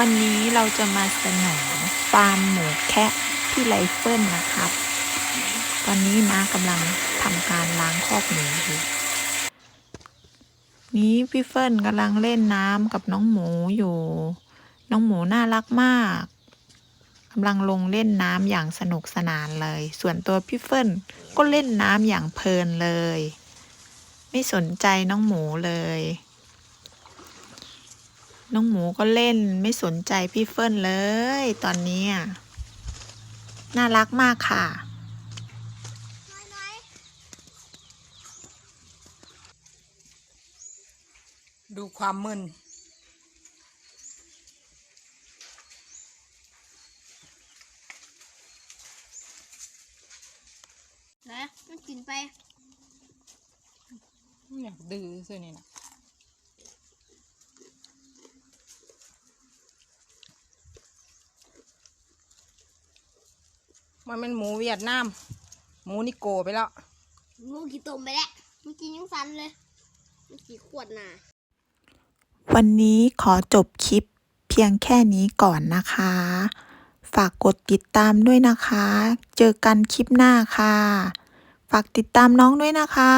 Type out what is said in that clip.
วันนี้เราจะมาเสนอฟาร์มหมูแคะที่ไรเฟิลนะครับ ตอนนี้นะกำลังทำการล้างคอกหมูอยู่ นี้พี่เฟิลกำลังเล่นน้ำกับน้องหมูอยู่ น้องหมูน่ารักมากกำลังลงเล่นน้ำอย่างสนุกสนานเลย ส่วนตัวพี่เฟิลก็เล่นน้ำอย่างเพลินเลย ไม่สนใจน้องหมูเลย น้องหมูก็เล่นไม่สนใจพี่เฟิลเลย ตอนนี้อะน่ารักมากค่ะดูความมึน นะมันกินไปเนี่ยดื้อซื่อนี่นะ มันเป็นหมูเวียดนาม หมูนิโกไปแล้วงูกี่ตมไปแล้วเมื่อกี้ยังสันเลยเมื่อกี้ขวดหนาวันนี้ขอจบคลิปเพียงแค่นี้ก่อนนะคะ ฝากกดติดตามด้วยนะคะ เจอกันคลิปหน้าค่ะ ฝากติดตามน้องด้วยนะคะ